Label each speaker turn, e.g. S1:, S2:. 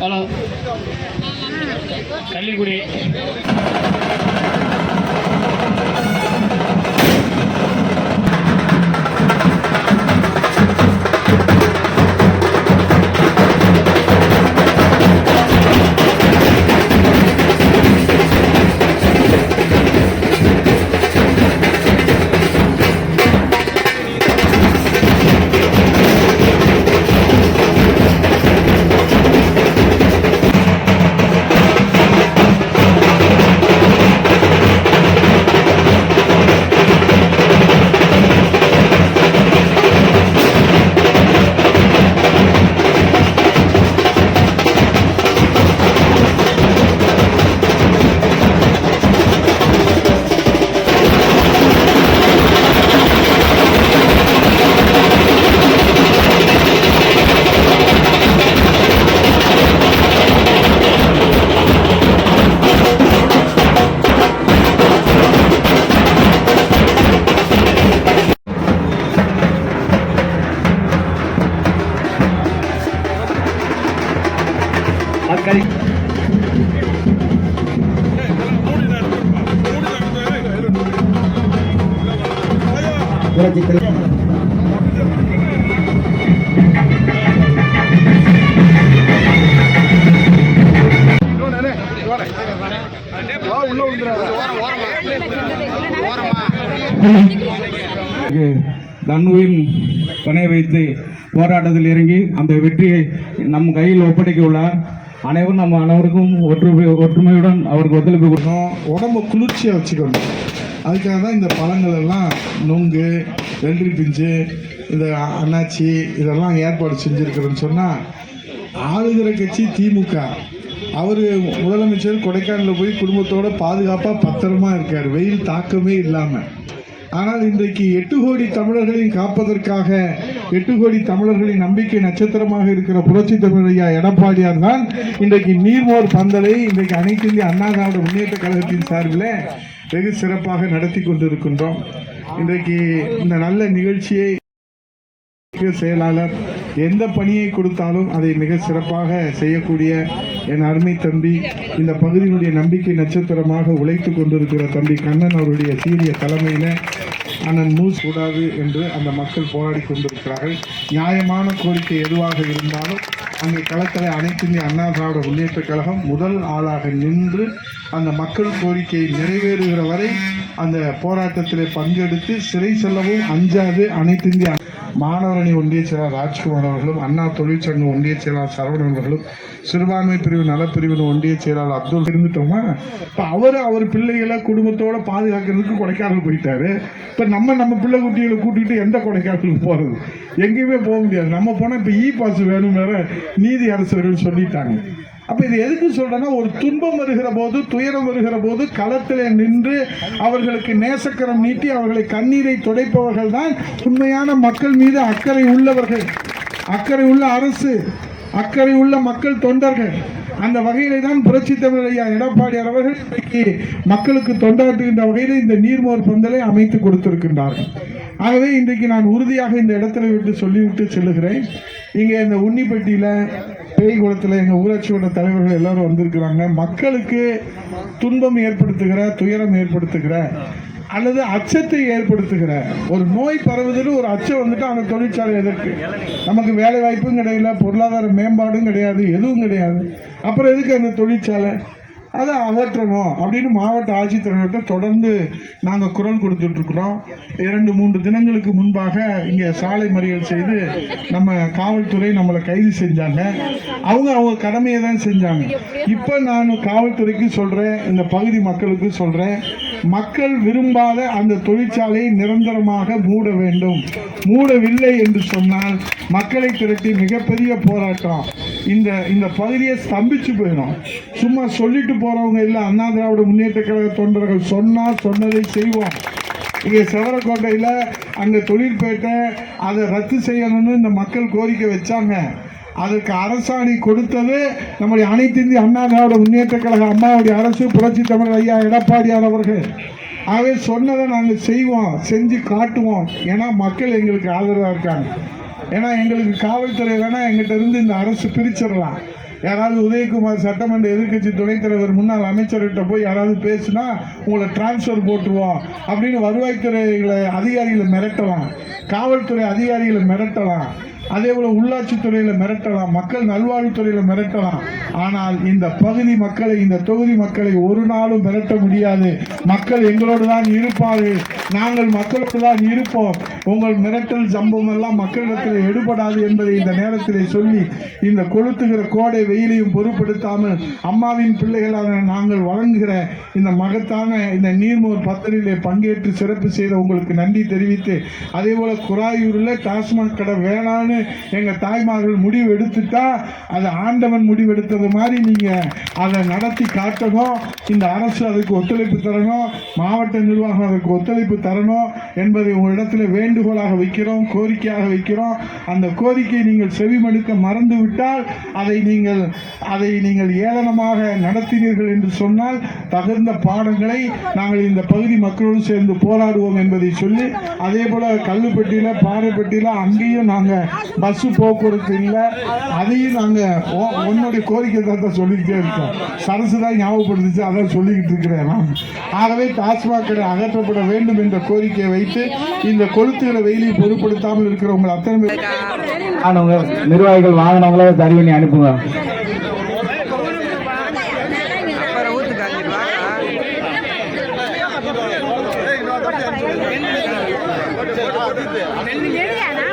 S1: Hello Kallikudi. மக்கள்.
S2: புரட்சித் தலைவர்.
S3: வைத்து போராட்டத்தில் இறங்கி அந்த வெற்றியை நம் கையில் ஒப்படைக்க உள்ளார். அனைவரும் நம்ம அனைவருக்கும் ஒற்றுமை ஒற்றுமையுடன் அவருக்கு ஒத்துழைப்பு கொடுக்கணும்
S4: உடம்பு குளிர்ச்சியாக வச்சுக்கணும். அதுக்காக தான் இந்த பழங்கள் எல்லாம் நுங்கு வெள்ளரி பிஞ்சு இந்த அன்னாச்சி இதெல்லாம் ஏற்பாடு செஞ்சுருக்கிறேன்னு சொன்னால் ஆளுகிற கட்சி திமுக. அவர் முதலமைச்சர் கொடைக்கானலில் போய் குடும்பத்தோட பாதுகாப்பாக பத்திரமா இருக்கார். வெயில் தாக்கமே இல்லாமல் ஆனால் இன்றைக்கு எட்டு கோடி தமிழர்களை காப்பதற்காக எட்டு கோடி தமிழர்களின் நம்பிக்கை நட்சத்திரமாக இருக்கிற புரட்சி தமிழையா எடப்பாடியார் தான் இன்றைக்கு நீர்மோர் பந்தலை இன்றைக்கு அனைத்து இந்திய அண்ணா திராவிட முன்னேற்ற கழகத்தின் சார்பில் வெகு சிறப்பாக நடத்தி கொண்டிருக்கின்றோம். இன்றைக்கு இந்த நல்ல நிகழ்ச்சியை செயலாளர் எந்த பணியை கொடுத்தாலும் அதை மிக சிறப்பாக செய்யக்கூடிய என் அருமை தம்பி இந்த பகுதியினுடைய நம்பிக்கை நட்சத்திரமாக உழைத்து கொண்டிருக்கிற தம்பி கண்ணன் அவருடைய சீரிய தலைமையில் அண்ணன் மூஸ் கூடாது என்று அந்த மக்கள் போராடி கொண்டிருக்கிறார்கள். நியாயமான கோரிக்கை எதுவாக இருந்தாலும் அங்கே களத்தில் அனைத்து இந்திய அண்ணா திராவிட முன்னேற்ற கழகம் முதல் ஆளாக நின்று அந்த மக்கள் கோரிக்கையை நிறைவேறுகிற வரை அந்த போராட்டத்தில் பங்கெடுத்து சிறை செல்லவும் அஞ்சாது அனைத்து இந்திய மாணவரணி ஒன்றிய செயலாளர் ராஜ்குமார் அவர்களும் அண்ணா தொழிற்சங்க ஒன்றிய செயலாளர் சரவணன் அவர்களும் சிறுபான்மை பிரிவு நலப்பிரிவின் ஒன்றிய செயலாளர் அப்துல் இருந்துட்டோமா? இப்போ அவர் அவர் பிள்ளைகளை குடும்பத்தோட பாதுகாக்கிறதுக்கு கொடைக்கானல் போயிட்டாரு. இப்போ நம்ம நம்ம பிள்ளை குட்டிகளை கூட்டிகிட்டு எந்த கொடைக்கானலுக்கு போகிறது எங்கேயுமே போக முடியாது. நம்ம போனால் இப்போ இ பாஸ் வேணும் வேற நீதி அரசர்கள் சொல்லிட்டாங்க. அப்ப இது எதுக்கு சொல்றேன்னா ஒரு துன்பம் வருகிற போது துயரம் வருகிற போது களத்திலே நின்று அவர்களுக்கு நேசக்கரம் நீட்டி அவர்களை கண்ணீரை துடைப்பவர்கள் தான் உண்மையான மக்கள் மீது அக்கறை உள்ளவர்கள். அக்கறை உள்ள அரசு அக்கறை உள்ள மக்கள் தொண்டர்கள். அந்த வகையிலே தான் புரட்சி தமிழர் ஐயா எடப்பாடியார் அவர்கள் இன்றைக்கு மக்களுக்கு தொண்டாற்றுகின்ற வகையில் இந்த நீர்மோர் பந்தலை அமைத்து கொடுத்திருக்கின்றார்கள். ஆகவே இன்றைக்கு நான் உறுதியாக இந்த இடத்துல விட்டு சொல்லிவிட்டு செல்லுகிறேன். இங்கே இந்த உன்னிப்பட்டியில் பேய் குளத்தில் எங்கள் ஊராட்சியோட தலைவர்கள் எல்லாரும் வந்திருக்கிறாங்க. மக்களுக்கு துன்பம் ஏற்படுத்துகிற துயரம் ஏற்படுத்துகிற அல்லது அச்சத்தை ஏற்படுத்துகிற ஒரு நோய் பரவுதுன்னு ஒரு அச்சம் வந்துட்டு அந்த தொழிற்சாலை எதற்கு? நமக்கு வேலை வாய்ப்பும் கிடையாது பொருளாதார மேம்பாடும் கிடையாது எதுவும் கிடையாது. அப்புறம் எதுக்கு அந்த தொழிற்சாலை? அதை அகற்றணும் அப்படின்னு மாவட்ட ஆட்சித்தலைவர்கிட்ட தொடர்ந்து நாங்கள் குரல் கொடுத்துட்ருக்குறோம். இரண்டு மூன்று தினங்களுக்கு முன்பாக இங்கே சாலை மறியல் செய்து நம்ம காவல்துறை நம்மளை கைது செஞ்சாங்க. அவங்க அவங்க கடமையை தான் செஞ்சாங்க. இப்போ நான் காவல்துறைக்கு சொல்கிறேன் இந்த பகுதி மக்களுக்கு சொல்கிறேன் மக்கள் விரும்பாத அந்த தொழிற்சாலையை நிரந்தரமாக மூட வேண்டும். மூடவில்லை என்று சொன்னால் மக்களை திரட்டி மிகப்பெரிய போராட்டம். இந்த இந்த பகுதியை ஸ்தம்பிச்சு போயிடும். சும்மா சொல்லிட்டு போறவங்க இல்லை அண்ணா திராவிட முன்னேற்ற கழக தொண்டர்கள் சொன்னால் சொன்னதை செய்வோம். இங்கே செவரக்கோட்டையில் அங்கே தொழிற்பேட்டை அதை ரத்து செய்யணும்னு இந்த மக்கள் கோரிக்கை வச்சாங்க. அதற்கு அரசாணி கொடுத்தது நம்முடைய அனைத்து இந்திய அண்ணா திராவிட முன்னேற்ற கழக அம்மாவுடைய அரசு புரட்சி தமிழ் ஐயா எடப்பாடியார் அவர்கள். ஆகவே சொன்னதை நாங்கள் செய்வோம் செஞ்சு காட்டுவோம். ஏன்னா மக்கள் எங்களுக்கு ஆதரவாக இருக்காங்க. ஏன்னா எங்களுக்கு காவல்துறை வேணால் எங்கிட்ட இருந்து இந்த அரசு பிரிச்சிடலாம். யாராவது உதயகுமார் சட்டமன்ற எதிர்க்கட்சி துணைத் தலைவர் முன்னாள் அமைச்சர்கிட்ட போய் யாராவது பேசுனா உங்களை டிரான்ஸ்ஃபர் போட்டுருவோம் அப்படின்னு வருவாய்த்துறைகளை அதிகாரிகளை மிரட்டலாம். காவல்துறை அதிகாரிகளை மிரட்டலாம். அதே போல உள்ளாட்சித்துறையில மிரட்டலாம் மக்கள் நல்வாழ்வுத்துறையில மிரட்டலாம். ஆனால் இந்த பகுதி மக்களை இந்த தொகுதி மக்களை ஒரு நாளும் மிரட்ட முடியாது. மக்கள் எங்களோடு தான் இருப்பார்கள் நாங்கள் மக்களோடு தான் இருப்போம். உங்கள் மிரட்டல் சம்பவம் எல்லாம் மக்களிடத்தில் எடுபடாது என்பதை இந்த நேரத்திலே சொல்லி இந்த கொளுத்துகிற கோடை வெயிலையும் பொருட்படுத்தாமல் அம்மாவின் பிள்ளைகளான நாங்கள் வழங்குகிற இந்த மகத்தான இந்த நீர்மோர் பத்தலிலே பங்கேற்று சிறப்பு செய்த உங்களுக்கு நன்றி தெரிவித்து அதே போல குராயூரில் டாஸ்மாக் கடை வேணான்னு எங்க தாய்மார்கள் முடிவு எடுத்துட்டா அது ஆண்டவன் முடிவு எடுத்தது மாதிரி நீங்க அதை நடத்தி காட்டணும். இந்த அரசு அதுக்கு ஒத்துழைப்பு தரணும். மாவட்ட நிர்வாகம் அதுக்கு ஒத்துழைப்பு தரணும் என்பதை உங்களிடத்தில் வேண்டுகோளாக வைக்கிறோம் கோரிக்கையாக வைக்கிறோம். அந்த கோரிக்கை நீங்கள் செவிமடுக்க மறந்து விட்டால் அதை நீங்கள் அதை நீங்கள் ஏளனமாக நடத்தினீர்கள் என்று சொன்னால் தகுந்த பாடங்களை நாங்கள் இந்த பகுதி மக்களோடு சேர்ந்து போராடுவோம் என்பதை சொல்லி அதே போல கல்லுப்பட்டியில பாறைப்பட்டியில அங்கேயும் நாங்கள் பஸ் போக்குவரத்து இல்லை. அதையும் நாங்க உ- உன்னுடைய கோரிக்கை தான் சொல்லிக்கிட்டே இருக்கோம். சரசு தான் ஞாபகப்படுத்துச்சு அதான் சொல்லிக்கிட்டு இருக்கிறேன் நான். ஆகவே டாஸ்மாக் கடை அகற்றப்பட வேண்டும் என்ற கோரிக்கையை வைத்து இந்த கொளுத்துகிற வெயிலை பொருட்படுத்தாமல் இருக்கிறவங்க அத்தனை பேர்
S3: ஆனவங்க நிர்வாகிகள் வாங்கினவங்கள சரி பண்ணி அனுப்புங்க.
S1: அப்புறம்